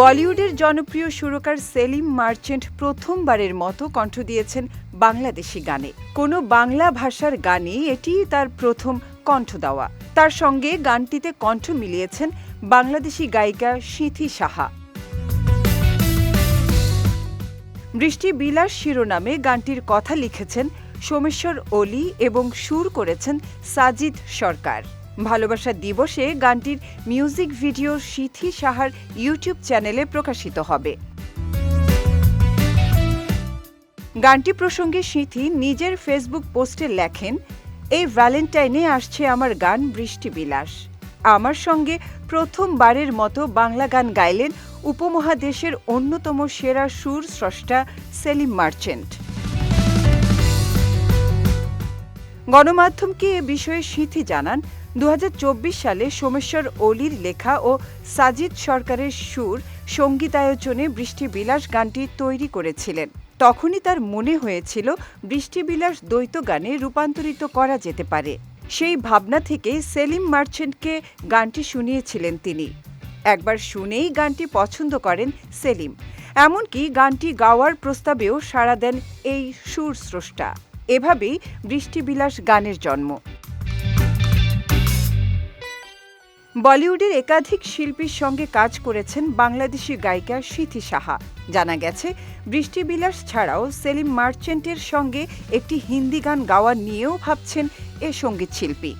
বলিউডের জনপ্রিয় সুরকার সেলিম মার্চেন্ট প্রথমবারের মতো কণ্ঠ দিয়েছেন বাংলাদেশি গানে। কোনো বাংলা ভাষার গানে এটি তার প্রথম কণ্ঠ দেওয়া। তার সঙ্গে গানটিতে কণ্ঠ মিলিয়েছেন বাংলাদেশি গায়িকা সিথি সাহা। বৃষ্টি বিলাস শিরোনামে গানটির কথা লিখেছেন সোমেশ্বর অলি এবং সুর করেছেন সাজিদ সরকার। ভালোবাসা দিবসে গানটির মিউজিক ভিডিও সিথি সাহার ইউটিউব চ্যানেলে প্রকাশিত হবে। গানটি প্রসঙ্গে সিথি নিজের ফেসবুক পোস্টে লেখেন, এই ভ্যালেন্টাইনে আসছে আমার গান বৃষ্টি বিলাস আমার সঙ্গে প্রথমবারের মতো বাংলা গান গাইলেন উপমহাদেশের অন্যতম সেরা সুর স্রষ্টা সেলিম মার্চেন্ট। গণমাধ্যমকে এ বিষয়ে সিথি জানান দু হাজার চব্বিশ সালে সোমেশ্বর অলির লেখা ও সাজিদ সরকারের সুর সঙ্গীতায়োজনে বৃষ্টি বিলাস গানটি তৈরি করেছিলেন। তখনই তার মনে হয়েছিল বৃষ্টি বিলাস দ্বৈত গানে রূপান্তরিত করা যেতে পারে। সেই ভাবনা থেকে সেলিম মার্চেন্টকে গানটি শুনিয়েছিলেন তিনি। একবার শুনেই গানটি পছন্দ করেন সেলিম। এমনকি গানটি গাওয়ার প্রস্তাবেও সাড়া দেন এই সুর স্রষ্টা এভাবেই বৃষ্টিবিলাস গানের জন্ম। বলিউডের একাধিক শিল্পীর সঙ্গে কাজ করেছেন বাংলাদেশি গায়িকা সিথি সাহা। জানা গেছে, বৃষ্টি বিলাস ছাড়াও সেলিম মার্চেন্টের সঙ্গে একটি হিন্দি গান গাওয়া নিয়েও ভাবছেন এ সংগীত শিল্পী।